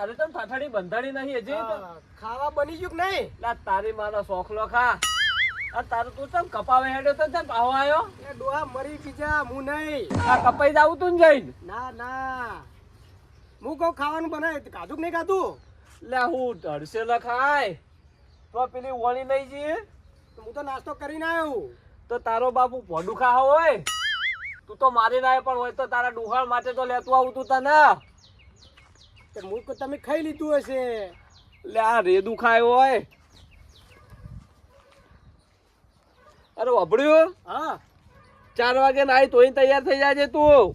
તારે તો ઠાઠાડી બંધાણી નહીં હજી ખાવા બની ગયું કે નહીં? લા તારી માનો શોખલો ખા. આ તારું તું તમ કપાવે હેડ્યો તો ચમ પાહો આવ્યો એ ડોહા મરી બીજા હું નહીં. આ કપાઈ જાવું તું ને જઈને. ના ના. હું કહું ખાવાનું બનાય કાધું કે નહીં ખાધું? લે હું ઢળશે ન ખાય. તો પેલી વણી નહીં જી હું તો નાસ્તો કરીને આવ્યો. તો તારો બાપુ ભોડું ખા હોય? તું તો મારી ના પણ હોય તો તારા ડુહાળ માટે તો લેતું આવું તું તને. તો તમે ખાઈ લીધું હશે. લે આ રેદું ખાય હોય. અરે વભડ્યું હા. ચાર વાગે નાઈ તોય તૈયાર થઈ જાજે તું.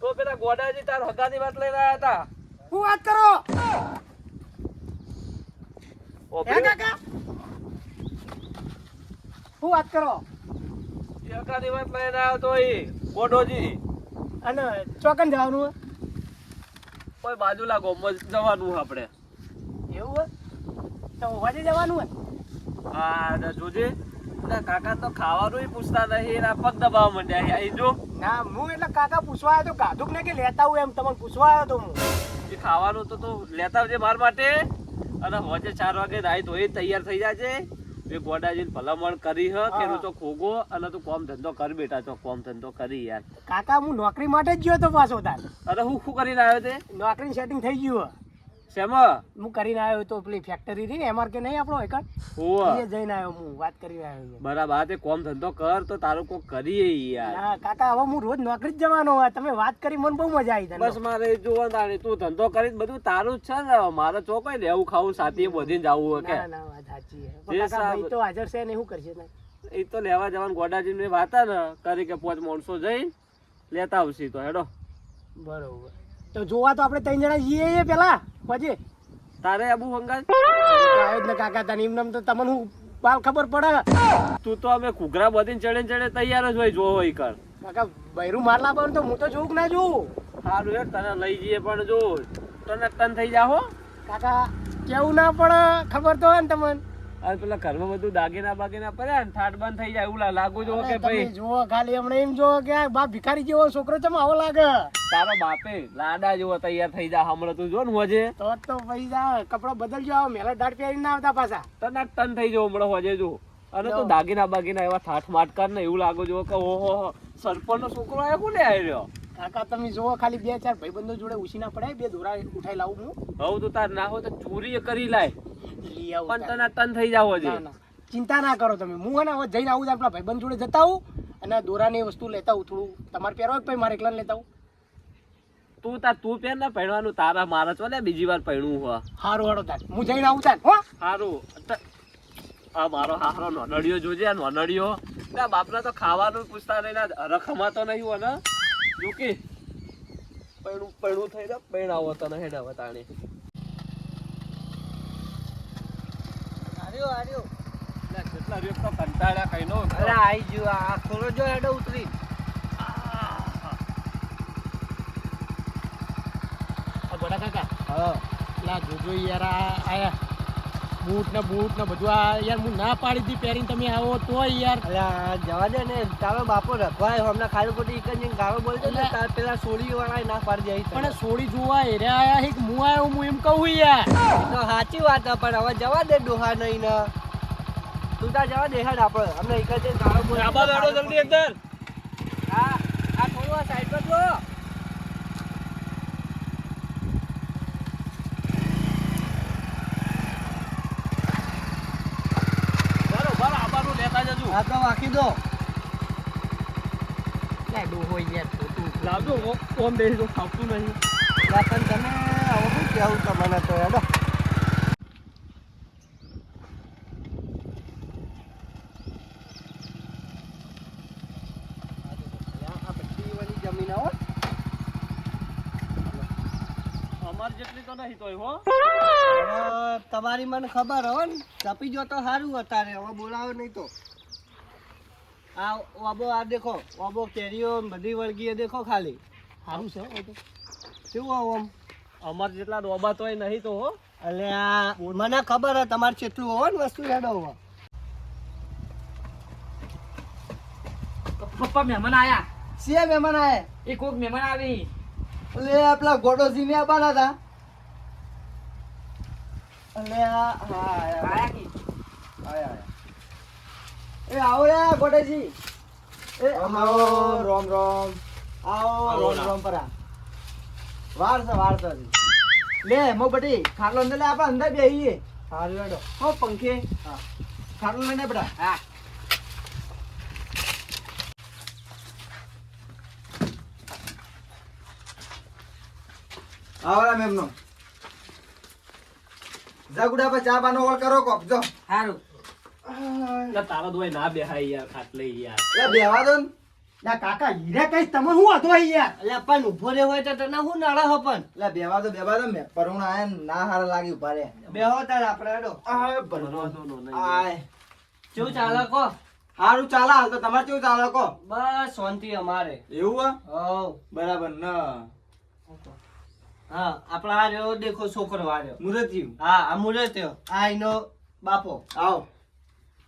તો પેલા ગોડાજી તાર હગાની વાત લઈને આયા હતા હું વાત કરો? કાકા? હું વાત કરો? હગાની વાત લઈને આવ્યો તો એ ગોડોજી. અને ચોકન જવાનું? કોઈ બાજુલા ગોમમાં જવાનું આપણે. એવું હોય? તો વાજે જવાનું હોય? હા ને જોજે. ના કાકા તો ખાવાનું પૂછતા નહીં આ પગ દબાવવા માંડ્યા છે. અહીં જો ના હું એટલે કાકા પૂછવા આવ્યો તો ગાધું કે નહીં કે લેતા હું એમ? તમને પૂછવા આવ્યો તો હું. એ ખાવાનું તો તો લેતા આવજે માર માટે. અને હોજે ચાર વાગે નાઈ તો એ તૈયાર થઈ જાજે. એ ગોડાજી ભલામણ કરી હ કે હા. તો ખોગો અને તું કોમ ધંધો કર બેટા તો કોમ ધંધો કરી યાર કાકા હું નોકરી માટે જ ગયો તો પાછો તાર અરે હું શું કરીને આવ્યો તે નોકરી સેટિંગ થઈ ગયું હે. શેમાં? હું કરીને આવ્યો તો પેલી ફેક્ટરી રહી ને કે નહીં આપણો એકણ હોવ એ જઈને આવ્યો હું વાત કરીને આવ્યો બરાબર તે કોમ ધંધો કર તો તારું કોક કરીએ યાર. કાકા હવે હું રોજ નોકરી જ જવાનો હોય તમે વાત કરી મને બહુ મજા આવી બસ મારે જોવા તારે તું ધંધો કરી બધું તારું જ છે ને મારે ચોકઈ લેવું ખાવું સાથે બધીને જવું હોય કે. ના ના વાત સાચી તો હાજર છે ને શું કરશે એ તો લેવા જવાનું ગોડાજી ની વાત ને કરી કે પોચ માણસો જઈ લેતા આવશે તો હેડો. બરોબર. તો જોવા તો આપણે ત્રણ જણા જઈએ પેલા. પછી? તારે આબુ જ ને કાકા તને એમ તો તમને હું બાલ ખબર પડે. તું તો અમે કુગરા બધી ચડે ચડે તૈયાર જ હોય જો હોય કર કાકા બૈરું માર લાવવાનું તો હું તો જોઉં કે ના જોઉં? સારું યાર તને લઈ જઈએ પણ જો. તને તન થઈ જાઓ કાકા કેવું ના પડે? ખબર તો હોય ને તમને. અને પેલા ઘરમાં બધું દાગીના બાગીના પડ્યા ને થાટ બંધ થઈ જાય એવું લાગુ જો કે ભાઈ. જોવો ખાલી હમણાં એમ જોવો કે બાપ ભિખારી જેવો છોકરો છે આવો લાગે. તારો બાપે લાડા જેવો તૈયાર થઈ જા હમણાં તું જો ને હોજે. તો તો પૈસા કપડા બદલજો આવો મેલા દાઢ પહેરી ના આવતા પાછા. તને તન થઈ જાવ હમણાં હોજે જો. અને તો દાગીના બાગીના એવા ઠાઠ માટ કર ને એવું લાગુ જો કે ઓહો સરપંચ નો છોકરો આયો કોને આવ્યો કાકા તમે જુઓ ખાલી બે ચાર ભાઈબંધો જોડે ઉછી ના પડાય બે દોરા ઉઠાઈ લાવું હું. હવ તું તાર ના હોય તો ચોરી કરી લાય. પણ. તને તન થઈ જાવ ના. ચિંતા ના કરો તમે. હું હે ને હવે જઈને આવું આપણા ભાઈબંધ જોડે જતા આવું અને દોરાની વસ્તુ લેતા આવું થોડું. તમારે કે ભાઈ મારે એકલા લેતા આવું. તું તાર તું પહેર ને પહેરવાનું તારા મારા ચો ને બીજી વાર પહેરવું હો હારું હારો તાર. હું જઈને આવું તાર હો. સારું ત- આ મારો હારો નોનડિયો જોજે આ નોનડિયો. ના બાપના તો ખાવાનું પૂછતા નહીં ના રખમાતો નહીં હોય ને. જોકે પૈણું પૈણું થઈ ને પૈણાવો તને હેડ કેટલા રેપ તો કંટાળ્યા કઈ નો અરે આઈ ગયો આ ખોલો જો હેડો ઉતરી. આ બડા કાકા હા. લા જોજો યાર આ આયા. બૂટ ને બૂટ ને બધું. આ યાર હું ના પાડી દી પહેરીને તમે આવો તો યાર. અલ્યા જવા દે ને. તારો બાપો રખવાય હમણાં ખાલી ખોટી એક જ ગાળો બોલતો ને તાર પેલા સોળી વાળા ના પાડી જાય પણ સોળી જોવા એરે આયા હિક કે હું આવ્યો હું એમ કહું યાર. તો સાચી વાત હા પણ હવે જવા દે ડોહા નહીં ને. તું તાર જવા દે હેડ આપણે અમને એક જ ગાળો બોલ જલ્દી અંદર. હા આ થોડું આ સાઈડ પર જો બરોબર આબાનું લેતા જજો આ તો વાકી દો લે ડોહો યાર તું લાવજો કોમ બેસી તો ખાવતું નહીં. લા પણ તમે આવો શું કહેવું તમને તો હેડો. આ બધી વાળી જમીન હો અમાર જેટલી તો નહીં તોય હો. તમારી મને ખબર હો ને ચપી જો તો સારું અત્યારે હવે બોલાવો નહીં તો. આ ઓબો આ દેખો ઓબો કેરીઓ બધી વળગી દેખો ખાલી. સારું છે શું. કેવું આવું આમ? અમાર જેટલા ડોબા તોય નહીં તો હો. એટલે આ મને ખબર હે તમારે કેટલું હોય ને વસ્તુ હેડો પપ્પા મહેમાન આયા. સીએ મહેમાન આયા. એ કોક મહેમાન આવી. એટલે આપણા ગોડોજી ગોડો સિંહ આવવાના હતા એટલે આ હા આયા. આયા આયા. એ આવો યા ગોડેજી એ આવો રોમ રોમ. આવો રોમ રોમ પરા. વાર છે વાર લે મો બટી ખાટલો અંદર લે આપણે અંદર બેહીએ. હા લેડો હો પંખે. હા. ખાટલો લઈને બટા હા. આવરા મેમનો. જગુડા પર ચા બાનો ઓળ કરો કોક જો. સારું તારો ભાઈ ના બેહાય યાર ખાટલે યાર. એટલે બેવા દો ને. ના કાકા હીરા કઈશ તમે હું હતો યાર? એટલે પણ ઊભો રહ્યો હોય તો તને શું નડે હો પણ? લે બેવા દો બેવા દો મે પરુણ આયા ના હારા લાગી ઊભા રે બેહો તાર આપણે હેડો. આય નો, ભલો. નો, નો, નહીં. આય. કેવું ચાલે કો હારું ચાલે હાલ તો તમારે કેવું ચાલે કો બસ શાંતિ અમારે. એવું હે? બરાબર ન. હા આપણા આ રહ્યો દેખો છોકરો આ રહ્યો મુરત થયું હા આ મુરત થયો આ એનો બાપો. આવો.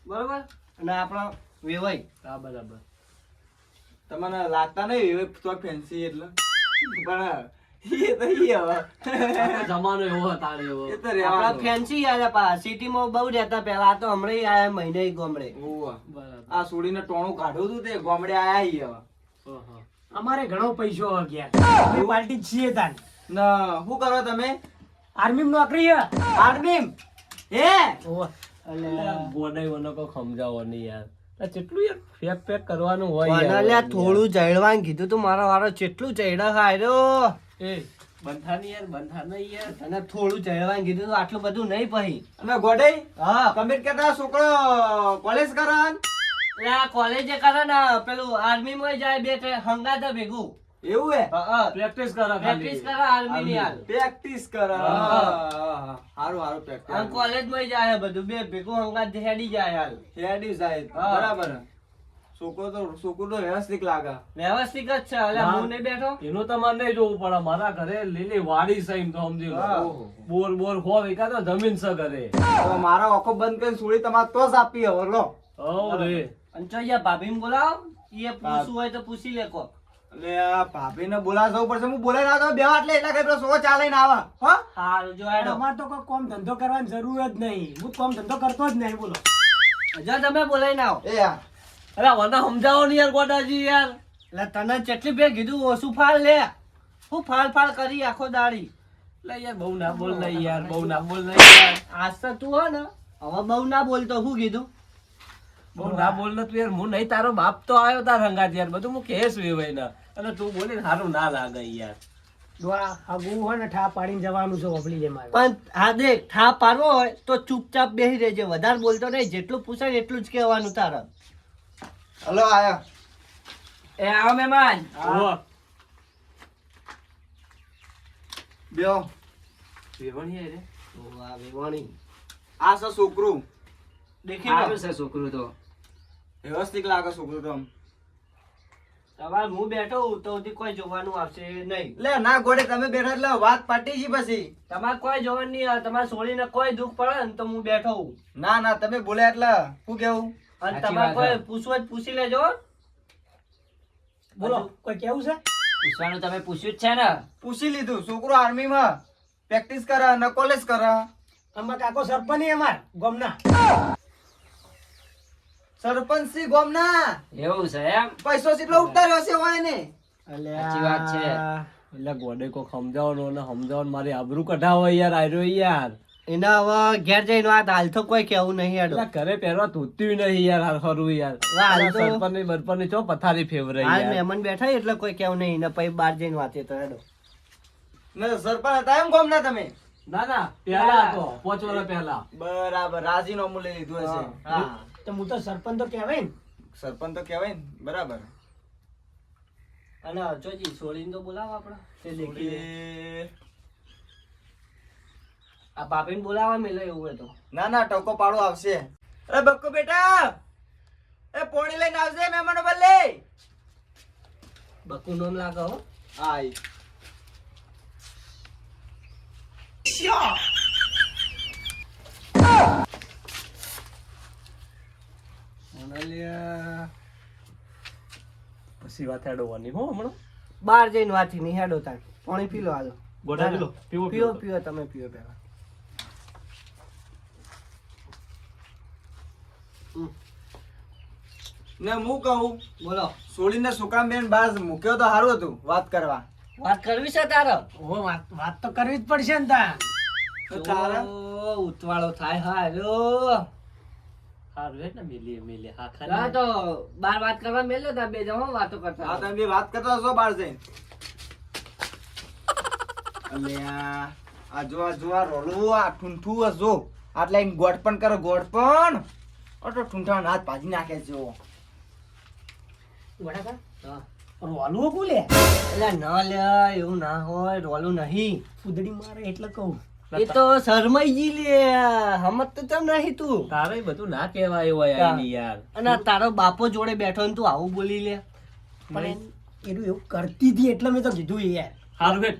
બરોબર? અને આપણા વેવાય હા બરાબર. તમને લાગતા નહીં એવે તો ફેન્સી એટલે. પણ એ તો ઈ હવે. જમાનો એવો તારે એવો. એ તો આપણા ફેન્સી આયા પા સિટીમાં બહુ રહેતા પહેલા આ તો હમણાં આયા મહિને ગોમડે. ઓવા. બરાબર. આ સુડીને ટોણું કાઢ્યું હતું તે ગોમડે આયા ઈ હવે. અમારે ઘણો પૈસો ગયા. પાર્ટી છીએ તાન. ના શું કરો તમે? આર્મી નોકરી હે આર્મી હે? ઓવે. અલ્યા, બોડાઈ મને કોઈ સમજાવો નહીં યાર. કેટલું યાર ફેક ફેક કરવાનું હોય યાર. થોડું જળવાનું કીધું તું મારો વારો કેટલું ચડ્યો હાર્યો એ બંધા યાર બંધા નહીં યાર. તને થોડું જળવાનું કીધું તું આટલું બધું નહીં પછી અને ગોડઈ હા. તમે કહેતા છોકરો કોલેજ કરન આ કોલેજે કરે ને પેલું આર્મી માં જાય બે હંગાતા ભેગું. એવું હે. પ્રેક્ટિસ કરો પ્રેક્ટિસ કરે આર્મી ની હાલ. પ્રેક્ટિસ કર. હારું હારું પ્રેક્ટિસ આમ કોલેજમાં જાય બધું. બે ભેગો હંગાત હેડી જાય હાલ. હેડી જાય. બરાબર. છોકરો તો છોકરો તો વ્યવસ્થિત લાગે. વ્યવસ્થિત જ છે. એટલે હું. નહીં બેઠો? એનું તમારે નહીં જોવું પડે. મારા ઘરે લીલી વાડી છે એમ તો સમજી લો. બોર બોર હો વિકા તો જમીન છે ઘરે. મારા મારો આંખો બંધ કરીને સુડી તમારે તો જ આપી હવે લો. ઓ રે. અને ચો યા ભાભીને બોલાવો. એ પૂછવું હોય તો પૂછી લે કોક. એટલે આ ભાભીને બોલાવા જવું પડશે. હું બોલાઈ ના બે એટલે એટલા કઈ પેલો છોકરો ચાલે ને આવા. હા? હારું જો હેડો. અમારે તો કોઈ કોમ ધંધો કરવાની જરૂર જ નહીં. હું કોમ ધંધો કરતો જ નહીં બોલો. જો તમે બોલાઈ ના આવો. એ યાર અરે મને સમજાવો ને યાર ગોડાજી યાર. એટલે તને જેટલી બે કીધું ઓછું ફાળ લે. હું ફાળ ફાળ કરી આખો દાડી. એટલે યાર બહુ ના બોલ નહીં યાર બહુ ના બોલ નહીં યાર. આજ તો તું હો ને હવે બહુ ના બોલતો શું કીધું? બહુ ના બોલ ને તું યાર હું નહીં તારો બાપ તો આવ્યો તાર હંગાત યાર. બધું હું કહેશ વેવાય ને. અને તું બોલે સારું ના લાગે યાર. ડોળા હગું ઠા પાડીને જવાનું છે વપલી જે મારે. પણ હા દેખ થા પાડવો હોય તો ચૂપચાપ બેસી રહેજે. વધારે બોલતો નહીં જેટલું પૂછાય એટલું જ કહેવાનું તારે. હલો આયા. એ આવો મહેમાન. ઓહો. બેહો. રે. વાહ વેવાણી. આ છે છોકરું. દેખી છે છોકરું તો. વ્યવસ્થિત લાગે છોકરું તો તમારે હું બેઠો હું તો કોઈ જોવાનું આવશે નહીં. લે ના ગોડે તમે બેઠા એટલે વાત પાટી છે પછી. તમારે કોઈ જોવાનું નહીં તમારે છોડીને કોઈ દુઃખ પડે ને તો હું બેઠો હું. ના ના તમે બોલ્યા એટલે શું કેવું? અને તમારે કોઈ પૂછવું જ પૂછી લેજો બોલો. કોઈ કેવું છે? પૂછવાનું તમે પૂછ્યું જ છે ને. પૂછી લીધું છોકરો આર્મી માં પ્રેક્ટિસ કરે ને કોલેજ કરે. આમાં કાકો સરપંચ અમાર ગોમના. સરપંચ શ્રી ગોમ ના એવું છે એમ? પૈસો કેટલો ઉતાર્યો છે હોય ને. સાચી વાત છે. એટલે ગોડે કોક સમજાવો ને સમજાવવાનો મારી આબરૂ કઢાવો યાર આયરો યાર. એના હવે ઘેર જઈને વાત હાલ તો કોઈ કેવું નહીં હેડો. ઘરે પહેરવા ધોત્યું નહીં યાર હાલ ખરું યાર. હાલ તો- સરપંચ બરપંચની ચો પથારી ફેવરે હાલ મહેમાન બેઠા એટલે કોઈ કેવું નહીં ને પછી બહાર જઈને વાતે તો હેડો. ને સરપંચ હતા એમ ગોમ ના તમે? ના ના પહેલા હતો પાંચ વર્ષ પહેલા. બરાબર રાજીનામું લઈ લીધું હશે. હા. તો હું તો સરપંચ તો કહેવાય ને. સરપંચ તો કહેવાય ને બરાબર. અને જોજી છોડીને તો બોલાવો આપણે તે દેખી લે. આ ભાભીને બોલાવવા મેલે એવું હોય તો. ના ના ટોકો પાડો આવશે. અરે બક્કો બેટા! એ પોણી લઈને આવશે મહેમાનો બલ્લે બક્કુ નોમ લાગો હો. આઈ પછી વાત હેડવાની હો હમણાં? બહાર જઈને વાથી નહીં હેડો તાર પાણી પી લો હાલો. ગોડા પી લો. પીવો, પીવો પીવો. તમે પીવો પહેલા. ને હું કહું બોલો. સોડીને સુકામ બેન બહાર મૂક્યો તો સારું હતું વાત કરવા. વાત કરવી છે તારો? ઓ વાત વાત તો કરવી જ પડશે ને તાર તારા. ઉતવાળો થાય હા હેલો. હારું હે ને મિલીએ, મિલીએ. હા, ખરી. હા તો બાર વાત કરવા મેલ્યો તા બે જણો વાતો કરતા. હા તમે બે વાત કરતા હશો બહાર જઈને. અલ્યા આ જો આ જો આ રોલું આ ઠૂંઠું હશો. આટલા એમ ગોળ પણ કરો ગોળ પણ. ઓટો ઠૂંઠાનો હાથ ભાજી નાખે છે જો ગોડાકા હા. રોલું બોલે એટલે ના લે એવું ના હોય રોલું નહીં. ફૂદડી મારે એટલે કહું. એ તો શરમાઈ ગઈ લે હમત તો ચમ નહીં તું. તારે બધું ના કહેવાય હોય હા. યાર. અને તારો બાપો જોડે બેઠો ને તું આવું બોલી લે. પણ એન- એવું કરતી હતી એટલે મેં તો કીધું યાર. હારું હે.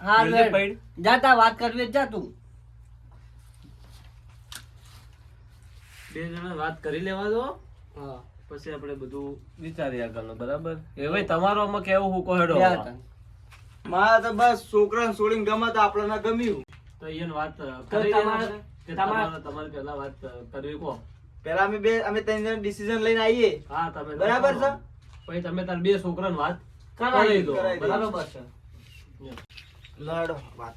હા મેલે પૈડ. જા તા વાત કરવી જા તું. બે જણા વાત કરી લેવા દો. પછી આપણે બધું વિચારી આગળનું બરાબર? એ ભાઈ તમારો આમાં કેવું હું કહો હેડો મારા તો બસ છોકરાને છોડીને ગમે તો આપણને ગમ્યું. તો એને વાત કરી તમારે- કે તમારે- પહેલા વાત કરવી કો પહેલા અમે બે અમે ત્રણ ડિસિઝન લઈને આવીએ હા તમે બરાબર છે? પછી તમે તાર બે છોકરાને વાત કરાવી દો. બરાબર? છે. લડો વાત.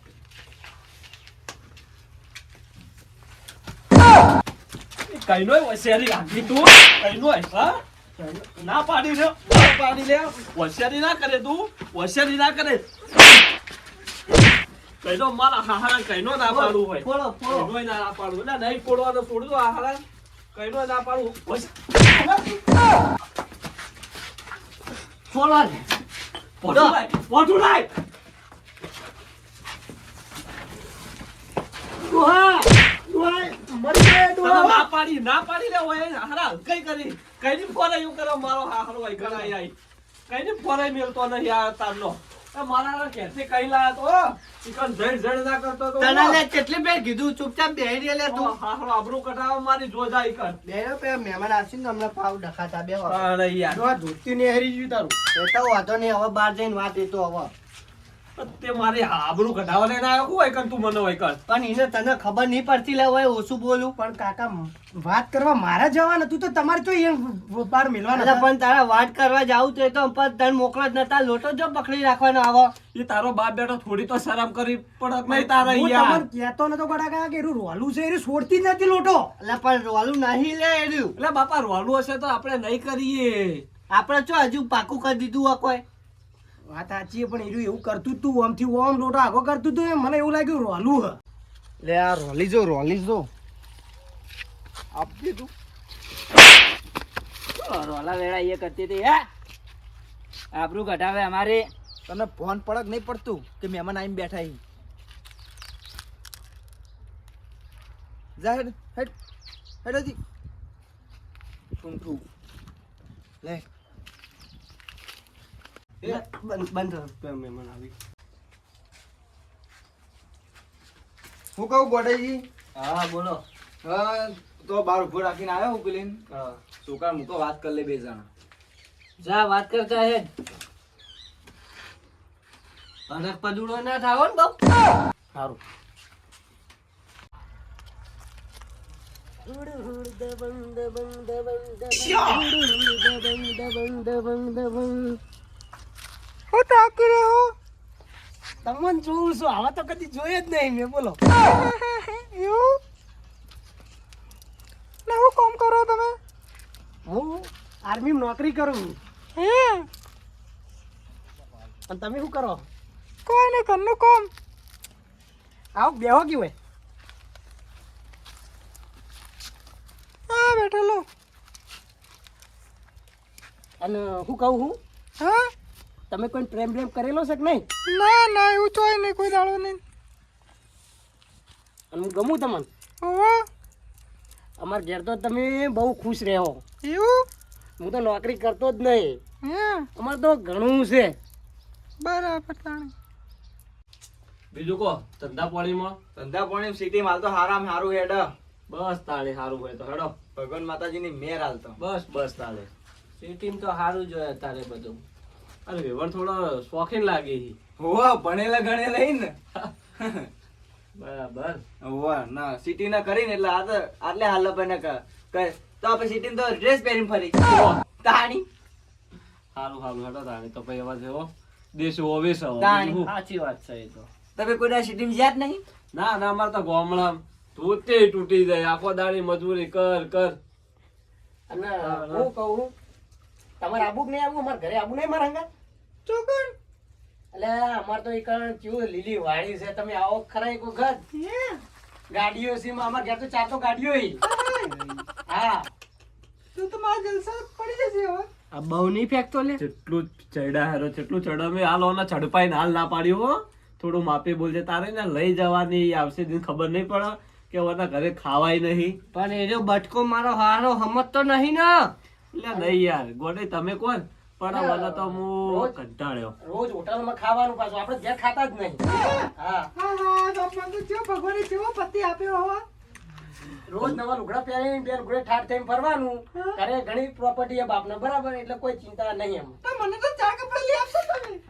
કઈનો હોશિયારી રાખી તું. કઈનો હા? ના પાડી લે ના પાડી લે હોશિયારી ના કરે તું. હોશિયારી ના કરે. કઈનો મારા હાહારા કઈનો ના પાડવું હોય. ફોડો ફોડો. કઈનો ના પાડવું. એટલે નહીં ફોડવાનો છોડ દો હાહારા કઈનો ના હોશિયાર- ફોડો. ને. પોઠું લાય. ડોહા, ડોહા, મરી ગયા ડોહા. ના પાડી ના પાડી લે હોય હારા કઈ કરી? કઈ ની ફોરે એવું કરો? મારો હારો હોય ઘણા આઈ કઈ ની ફોરે મેલતો નહીં આ તારનો. મારા ઘેરથી કઈ લાયા તો ચિકન જડ જડ ના કરતો તો તને લે કેટલી બે કીધું? ચૂપચાપ બેહી રહે લે તું. હારો આબરૂ કઢાવા મારી જોજા કર. બે પે મહેમાન આવશે ને અમને પાવ ડખાતા બે. અરે યાર. ધોતી ને હરી ગયું તારું. એ તો નહીં હવે બહાર જઈને વાત એ તો હવે. તે મારી આબરૂ કઢાવા લઈને આવ્યો હું હોય કર તું મને હોય કર પણ એને તને ખબર નહીં પડતી લે હોય ઓછું બોલું. પણ કાકા વાત કરવા મારા જવાના? તું તો તમારે તો એ બાર મિલવાના પણ તારા વાત કરવા જાવ તો એ તો પણ તને મોકલો જ નતા. લોટો જો પકડી રાખવાનો આવો. એ તારો બાપ બેટો થોડી તો શરમ કરી પડત નહીં તારા હું યાર. તમને કહેતો નતો ગોડાકા કે એરું રોલું છે એરું છોડતી જ નથી લોટો. એટલે પણ રોલું નહીં લે એર્યું એટલે બાપા રોલું હશે તો આપણે નહીં કરીએ. આપણે જો હજુ પાકું કરી દીધું હોય કોઈ? વાત સાચી પણ એરું એવું કરતું તું આમથી ઓમ લોટો આગો કરતું તું મને એવું લાગ્યું રોલું હ. લે આ રોલી જો રોલી જો. આપી તું. રોલા વેળા એ કરતી હતી હે? આબરૂ કઢાવે અમારે. તને ફોન પડક નહીં પડતું કે મહેમાન આવીને બેઠા અહીં જા હેડ હેડ હેડ હજી. લે. બંધ બંધ કર, બે મહેમાન આવી હું કહું ગોડાજી હા બોલો. હા તો બાર ઊભો રાખીને આવ્યો હું પેલી હા. છોકરા મૂકો વાત કરી લે બે જણા. જા વાત કરતા હે. અરક પદુડો ના થાવો ને બાપ સારું. તમને જોઉં છું. આવા તો કદી જોઈએ જ નહીં. મેં બોલો. હું કોમ કરો તમે? હું આર્મી નોકરી કરું. અને તમે શું કરો? કોઈ નહીં ઘરનું કોમ. આવો બેહો કયું હોય. હા બેઠેલો. અને હું કહું હું? હા? તમે કોઈ પ્રેમ પ્રેમ કરેલો છે કે નહીં? ના ના એવું તો નહીં કોઈ દાડો નહીં. અને હું ગમું તમને? અમાર ઘેર તો તમે બહુ ખુશ રહો. એવું? હું તો નોકરી કરતો જ નહીં. અમારે તો ઘણું છે. બરાબર બીજું કહો ધંધા પાણીમાં? ધંધા પાણી સિટી માલ તો હારામ હારું હેડ. બસ તાળે સારું હોય તો હેડો. ભગવાન માતાજીની મેર હાલતો. બસ બસ તાળે સિટીમાં તો સારું જોઈએ તારે બધું. અરે વેવણ થોડો શોખીન લાગે છે. હોવા ભણેલા ગણેલા ઈ ને. બરાબર. હોવા ના સિટી ના કરીને એટલે આ તો આટલે હાલ બને કે તો આપણે સિટી તો ડ્રેસ પહેરીને ફરી. તાણી. સારું સારું હેડો તાણી. તો પછી એવા જેવો દેશ હોવે તાણી. સાચી વાત છે એ તો. તમે કોઈના સિટી યાદ નહીં? ના ના અમારે તો ગામડામાં ધોતે તૂટી જાય. આખો દાડી મજૂરી કર કર. અને હું કહું તમારે આબુ નહીં આવું અમારે ઘરે આબુ નહીં મારા હંગાત? ચોકન. એટલે અમાર તો એકણ કેવું લીલી વાડી છે. તમે આવો ખરા એક વખત. ગાડીઓ છે અમાર ઘેર તો ચાર તો ગાડીઓ. હા. આ બહુ નહીં ફેંકતો લે. જેટલું ચડ્યા હેરો જેટલું ચડ્યો મેં હાલ ઓના ઝડપાઈ હાલ ના પાડ્યું હો. થોડું માપે બોલજે. તારે ને લઈ જવાની આવશે દિન ખબર નહીં પડે કે ઓના ઘરે ખાવાય નહીં. પણ એ જો બટકો મારો હારો હમત તો નહીં ને. એટલે નહીં યાર. ગોડે તમે કોણ? પણ ઓલા તો હું રોજ. કંટાળ્યો. રોજ હોટલમાં ખાવાનું પાછું. આપણે ઘેર ખાતા જ નહીં. હા. રોજ નવા લુગડા પહેરીને બે લુગડે ઠાઠ થઈને ફરવાનું ઘરે ઘણી પ્રોપર્ટી છે બાપના બરાબર એટલે કોઈ ચિંતા નહીં એમ.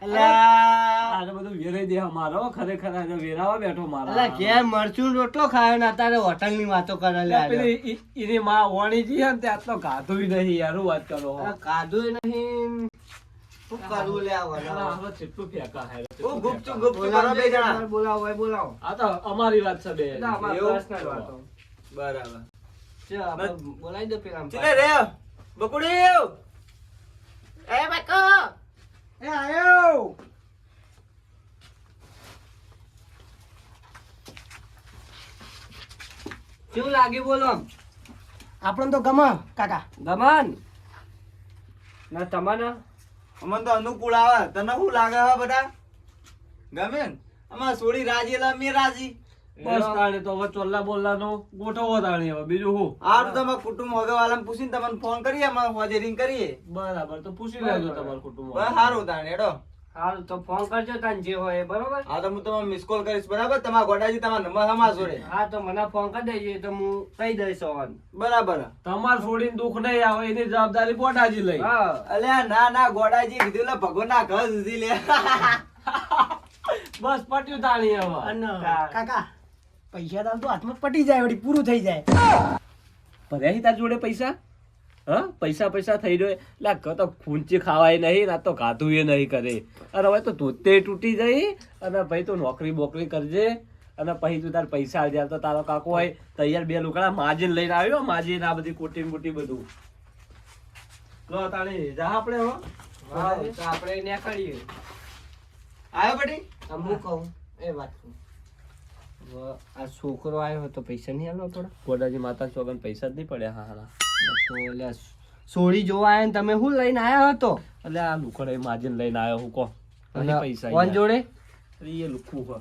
અલ્યા આને બધું વેરાઈ દે મારો ખરેખર આને વેરાવા બેઠો મારા. અલ્યા ઘેર મરચું રોટલો ખાયો ને અત્યારે હોટલની વાતો કરે લે માં તે આટલો ગાધુંય નહીં યાર વાત કરો. આ કાધું નહીં. શું કરવું લે આ અલા, વડાવા? આમાં કેટલું ફેંકા હે ઓ ગુપચુપ ગુપચુપ કરો બે જણા. બોલાવો ભાઈ બોલાવો. આ તો અમારી વાત છે બે ના, અમારા એવું? personal વાતો. બરાબર. ચાલ, આપણે બોલાવી દો પેલા ચલે રે બકુડી એ બકો. એ આયો. કેવું લાગ્યું બોલો? આપણને તો ગમે કાકા. ગમન? ના તમારા અમને તો અનુકૂળ આવે. તને શું લાગે બધા? ગમે અમાર સોડી રાજી એટલે અમે રાજી. બસ તાણે તો હવે ચોલ્લા બોલ્લાનો ગોઠવો તાણે હવે બીજું શું? તો તમે કુટુંબ વગેવાલાને પૂછીને તમને ફોન કરીએ અમારે હોજે કરીએ. બરાબર તો પૂછી લેજો તમારું કુટુંબ બસ સારું તાણે એડો હાલ તો ફોન કરજો તને જે હોય બરોબર? હા તો હું તમને મિસ કોલ કરીશ બરાબર? તમારા ગોડાજી તમારા નંબર અમારા જોડે. હા તો મને ફોન કરી દેજો તો હું કહી દઈશ ઓન બરાબર. તમાર છોડીને દુઃખ નહીં આવે એની જવાબદારી ગોડાજી લઈ. હા. અલ્યા ના ના ગોડાજી કીધું લે ભગવાન ના ઘર સુધી લે. બસ પટ્યું તાણી હવે. કાકા પૈસા તાર તો હાથમાં પટી જાય વળી પૂરું થઈ જાય. ભર્યા તાર જોડે પૈસા? હા? પૈસા પૈસા થઈ રહ્યો એટલે આ તો ખૂંચી ખાવાય નહીં ના તો ખાધું એ નહીં કરે. અરે હવે તો ધોતે તૂટી જાય અને ભાઈ તું નોકરી બોકરી કરજે. અને પછી તું તાર પૈસા આવી તો તારો કાકો હોય તૈયાર બે લુકડા માજીને લઈને આવ્યો માજીન આ બધી કોટી મોટી બધું. કહો તાણી જા આપણે હો. આપણે નીકળીએ આવ્યો બટી હું કહું એ વાત કહું. આ છોકરો આવ્યો તો પૈસા નહીં આલવા પડે? ગોડાજી માતા ચોગન પૈસા જ નહીં પડ્યા હા હા તો એટલે સોળી જોવા આવ્યા ને તમે શું લઈને આવ્યો હતો? એટલે આ લુકડા માજીને લઈને આવ્યો હું કહો. પૈસા કોણ જોડે? એ લુખું હો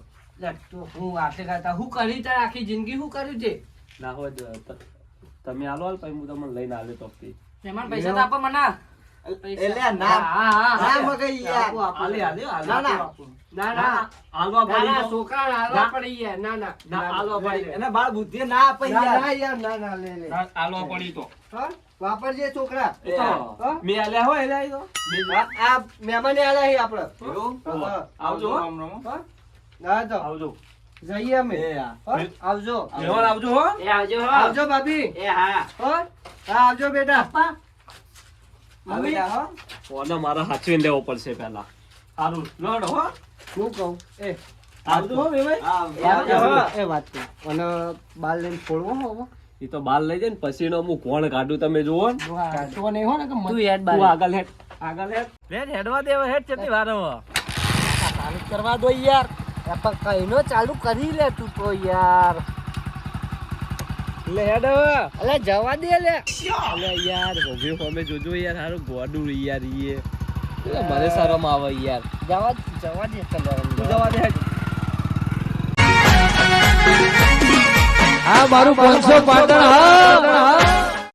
તો હું આટલે ખાતા હું કરી તાર આખી જિંદગી શું કર્યું છે? ના હોય તમે આલો હાલ, પછી હું તમને લઈને આવ્યો તો પૈસા તો આપો મને. એટલે ના હા હા ના મગઈ યાર આપો, આપો. આલે આલે આલે ના, ના. ના ના. આલવા પડી. છોકરાને હાલવા પડી યાર ના ના. ના, હાલવા પડી. એને બાળ બુદ્ધિ ના આપે ના, યાર. ના યાર ના ના લે લે. ના, આલવા પડી તો. હા? વાપરજે છોકરા. મે હા? આલ્યા હોય આઈ તો. મેં- આ મહેમાન આલ્યા છે આપણે આવજો હો. રામ રામ. હા? ના તો. આવજો. જઈએ અમે. એ હા. હા? આવજો. મહેમાન આવજો હો. એ આવજો હો. આવજો ભાભી. એ હા. હા? હા આવજો બેટા. હા, મારે. હાચવીને લેવો પડશે પહેલા. સારું લોડ હો. શું કહું? એ હો ભાઈ. હો. એ વાત કહું અને બાલ લઈને ફોડવો હો એ તો બાર લઈ જાય ને પછી નો હું કોણ કાઢું તમે જુઓ ને. કાઢવો નહીં હો ને કે તું હેડ તું આગળ હેડ. આગળ હેડ. હેડ હેડવા દેવા હવે, હેડ કેટલી વાર ચાલુ કરવા દો યાર. પણ કઈનો ચાલુ કરી લે તું તો યાર. લે હેડ. હવે અલે જવા દે લે. અલે યાર ભોગી ફોમે જોજો યાર હારું ગોડું યાર ઈએ. એટલે મને શરમ આવે યાર. જવા જવા દે ચલો તું જવા દે. હેડ હા મારું પાંચસો પાટણ હા.